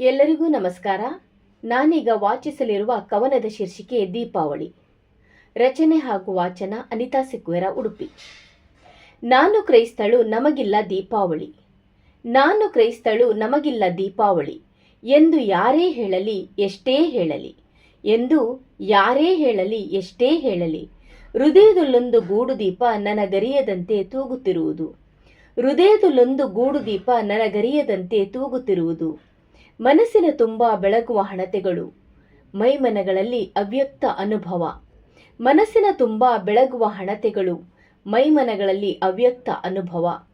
ಎಲ್ಲರಿಗೂ ನಮಸ್ಕಾರ. ನಾನೀಗ ವಾಚಿಸಲಿರುವ ಕವನದ ಶೀರ್ಷಿಕೆ ದೀಪಾವಳಿ. ರಚನೆ ಹಾಗೂ ವಾಚನ ಅನಿತಾ ಸಿಕ್ವೆರ ಉಡುಪಿ. ನಾನು ಕ್ರೈಸ್ತಳು, ನಮಗಿಲ್ಲ ದೀಪಾವಳಿ. ನಾನು ಕ್ರೈಸ್ತಳು, ನಮಗಿಲ್ಲ ದೀಪಾವಳಿ. ಎಂದು ಯಾರೇ ಹೇಳಲಿ, ಎಷ್ಟೇ ಹೇಳಲಿ. ಎಂದು ಯಾರೇ ಹೇಳಲಿ, ಎಷ್ಟೇ ಹೇಳಲಿ. ಹೃದಯದಲ್ಲೊಂದು ಗೂಡು ದೀಪ ನನಗರಿಯದಂತೆ ತೂಗುತ್ತಿರುವುದು. ಹೃದಯದಲ್ಲೊಂದು ಗೂಡು ದೀಪ ನನಗರಿಯದಂತೆ ತೂಗುತ್ತಿರುವುದು. ಮನಸ್ಸಿನ ತುಂಬ ಬೆಳಗುವ ಹಣತೆಗಳು. ಮೈಮನಗಳಲ್ಲಿ ಅವ್ಯಕ್ತ ಅನುಭವ. ಮನಸ್ಸಿನ ತುಂಬ ಬೆಳಗುವ ಹಣತೆಗಳು. ಮೈಮನಗಳಲ್ಲಿ ಅವ್ಯಕ್ತ ಅನುಭವ.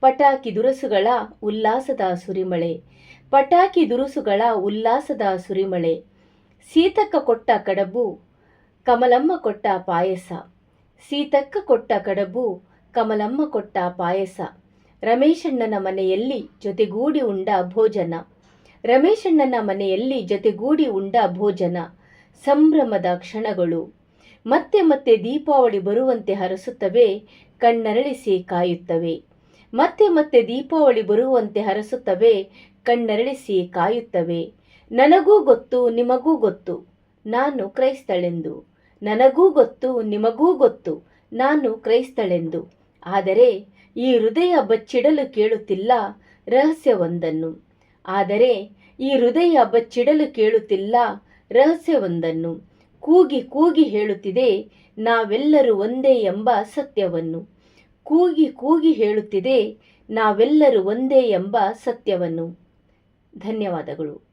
ಪಟಾಕಿ ದುರುಸುಗಳ ಉಲ್ಲಾಸದ ಸುರಿಮಳೆ. ಪಟಾಕಿ ದುರುಸುಗಳ ಉಲ್ಲಾಸದ ಸುರಿಮಳೆ. ಸೀತಕ್ಕ ಕೊಟ್ಟ ಕಡಬು, ಕಮಲಮ್ಮ ಕೊಟ್ಟ ಪಾಯಸ. ಸೀತಕ್ಕ ಕೊಟ್ಟ ಕಡಬು, ಕಮಲಮ್ಮ ಕೊಟ್ಟ ಪಾಯಸ. ರಮೇಶಣ್ಣನ ಮನೆಯಲ್ಲಿ ಜೊತೆಗೂಡಿ ಉಂಡ ಭೋಜನ. ರಮೇಶಣ್ಣನ ಮನೆಯಲ್ಲಿ ಜೊತೆಗೂಡಿ ಉಂಡ ಭೋಜನ, ಸಂಭ್ರಮದ ಕ್ಷಣಗಳು. ಮತ್ತೆ ಮತ್ತೆ ದೀಪಾವಳಿ ಬರುವಂತೆ ಹರಸುತ್ತವೆ, ಕಣ್ಣರಳಿಸಿ ಕಾಯುತ್ತವೆ. ಮತ್ತೆ ಮತ್ತೆ ದೀಪಾವಳಿ ಬರುವಂತೆ ಹರಸುತ್ತವೆ, ಕಣ್ಣರಳಿಸಿ ಕಾಯುತ್ತವೆ. ನನಗೂ ಗೊತ್ತು, ನಿಮಗೂ ಗೊತ್ತು. ನಾನು ಕ್ರೈಸ್ತಳೆಂದು. ನನಗೂ ಗೊತ್ತು, ನಿಮಗೂ ಗೊತ್ತು. ನಾನು ಕ್ರೈಸ್ತಳೆಂದು. ಆದರೆ ಈ ಹೃದಯ ಬಚ್ಚಿಡಲು ಕೇಳುತ್ತಿಲ್ಲ ರಹಸ್ಯವೊಂದನ್ನು. ಆದರೆ ಈ ಹೃದಯ ಬಚ್ಚಿಡಲು ಕೇಳುತ್ತಿಲ್ಲ, ರಹಸ್ಯವೊಂದನ್ನು. ಕೂಗಿ ಕೂಗಿ ಹೇಳುತ್ತಿದೆ, ನಾವೆಲ್ಲರೂ ಒಂದೇ ಎಂಬ ಸತ್ಯವನ್ನು. ಕೂಗಿ ಕೂಗಿ ಹೇಳುತ್ತಿದೆ, ನಾವೆಲ್ಲರೂ ಒಂದೇ ಎಂಬ ಸತ್ಯವನ್ನು. ಧನ್ಯವಾದಗಳು.